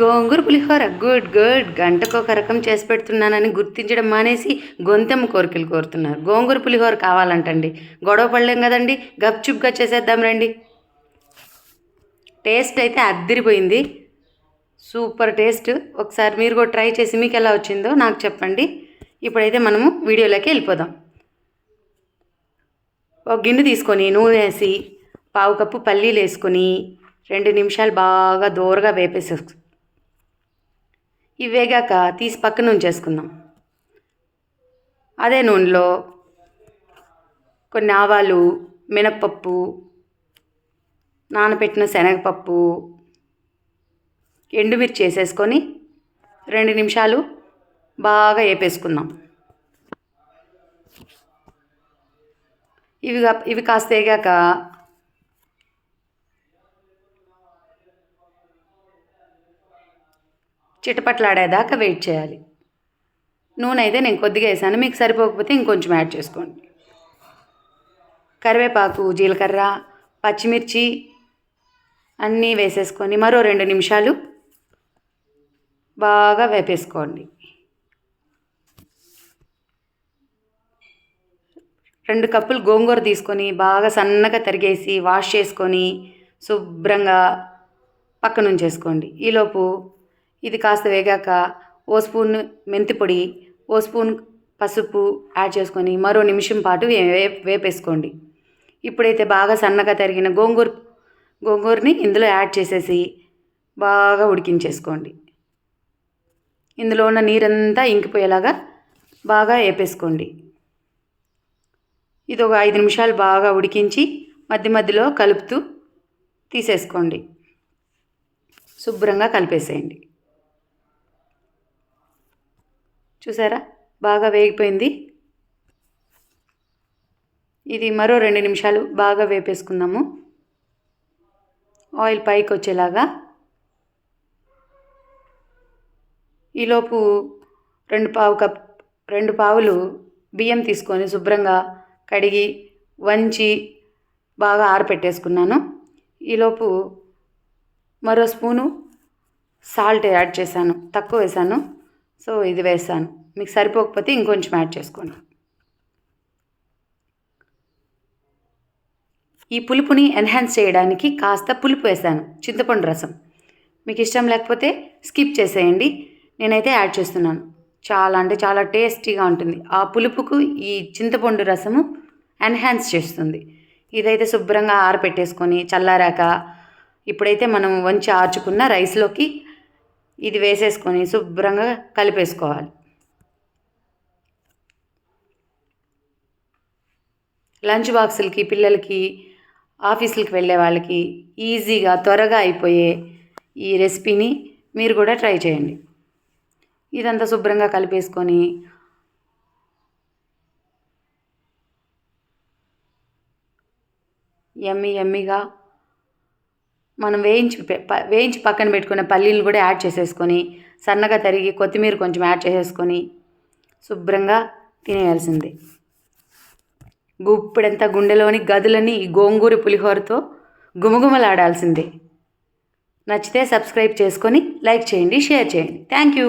గోంగూర పులిహోర. Good good. గంటకు ఒక రకం చేసి పెడుతున్నానని గుర్తించడం మానేసి గొంతెమ్మ కోరికలు కోరుతున్నారు. గోంగూర పులిహోర కావాలంటండి. గొడవ పడలేం కదండి. గప్చుప్గా చేసేద్దాం రండి. టేస్ట్ అయితే అద్దిరిపోయింది. Super taste. ఒకసారి మీరు కూడా ట్రై చేసి మీకు ఎలా వచ్చిందో నాకు చెప్పండి. ఇప్పుడైతే మనము వీడియోలోకి వెళ్ళిపోదాం. ఒక గిన్నె తీసుకొని నూనె వేసి పావు కప్పు పల్లీలు వేసుకొని రెండు నిమిషాలు బాగా దూరగా వేపేసి ఇవి వేగాక తీసి పక్కన ఉంచేసుకుందాం. అదే నూనెలో కొన్ని ఆవాలు మినప్పప్పు నానబెట్టిన శనగపప్పు ఎండుమిర్చి వేసేసుకొని రెండు నిమిషాలు బాగా వేపేసుకుందాం ఇవి కా- ఇవి కాస్త వేగాక చిటపట్లాడేదాకా వెయిట్ చేయాలి. నూనె అయితే నేను కొద్దిగా వేసాను. మీకు సరిపోకపోతే ఇంకొంచెం యాడ్ చేసుకోండి. కరివేపాకు జీలకర్ర పచ్చిమిర్చి అన్నీ వేసేసుకొని మరో రెండు నిమిషాలు బాగా వేపేసుకోండి. రెండు కప్పులు గోంగూర తీసుకొని బాగా సన్నగా తరిగేసి వాష్ చేసుకొని శుభ్రంగా పక్కనుంచేసుకోండి. ఈలోపు ఇది కాస్త వేగాక ఓ స్పూన్ మెంతి పొడి ఓ స్పూన్ పసుపు యాడ్ చేసుకొని మరో నిమిషం పాటు వే వేపేసుకోండి. ఇప్పుడైతే బాగా సన్నగా తరిగిన గోంగూర గోంగూరని ఇందులో యాడ్ చేసేసి బాగా ఉడికించేసుకోండి. ఇందులో ఉన్న నీరంతా ఇంకిపోయేలాగా బాగా వేపేసుకోండి. ఇది ఒక ఐదు నిమిషాలు బాగా ఉడికించి మధ్య మధ్యలో కలుపుతూ తీసేసుకోండి. శుభ్రంగా కలిపేసేయండి. చూసారా? బాగా వేగిపోయింది. ఇది మరో రెండు నిమిషాలు బాగా వేపేసుకుందాము. ఆయిల్ పైకి వచ్చేలాగా. ఈలోపు రెండు పావు కప్ రెండు పావులు బియ్యం తీసుకొని శుభ్రంగా కడిగి వంచి బాగా ఆరపెట్టేసుకున్నాను. ఈలోపు మరో స్పూను సాల్ట్ యాడ్ చేశాను. తక్కువ వేసాను సో ఇది వేసాను. మీకు సరిపోకపోతే ఇంకొంచెం యాడ్ చేసుకోండి. ఈ పులుపుని ఎన్హాన్స్ చేయడానికి కాస్త పులుపు వేసాను. చింతపండు రసం. మీకు ఇష్టం లేకపోతే స్కిప్ చేసేయండి. నేనైతే యాడ్ చేస్తున్నాను. చాలా అంటే చాలా టేస్టీగా ఉంటుంది. ఆ పులుపుకు ఈ చింతపండు రసము ఎన్హాన్స్ చేస్తుంది. ఇదైతే శుభ్రంగా ఆరపెట్టేసుకొని చల్లారాక ఇప్పుడైతే మనం వంచి ఆర్చుకున్న రైస్లోకి ఇది వేసేసుకొని శుభ్రంగా కలిపేసుకోవాలి. లంచ్ బాక్సులకి పిల్లలకి ఆఫీసులకి వెళ్ళే వాళ్ళకి ఈజీగా త్వరగా అయిపోయే ఈ రెసిపీని మీరు కూడా ట్రై చేయండి. ఇదంతా శుభ్రంగా కలిపేసుకొని ఎమ్మి ఎమ్మిగా మనం వేయించి వేయించి పక్కన పెట్టుకున్న పల్లీలు కూడా యాడ్ చేసేసుకొని సన్నగా తరిగి కొత్తిమీర కొంచెం యాడ్ చేసేసుకొని శుభ్రంగా తినేయాల్సిందే. గుప్పుడంతా గుండెలోని గదులని ఈ గోంగూర పులిహోరతో గుమగుమలాడాల్సిందే. నచ్చితే సబ్స్క్రైబ్ చేసుకొని లైక్ చేయండి షేర్ చేయండి. Thank you.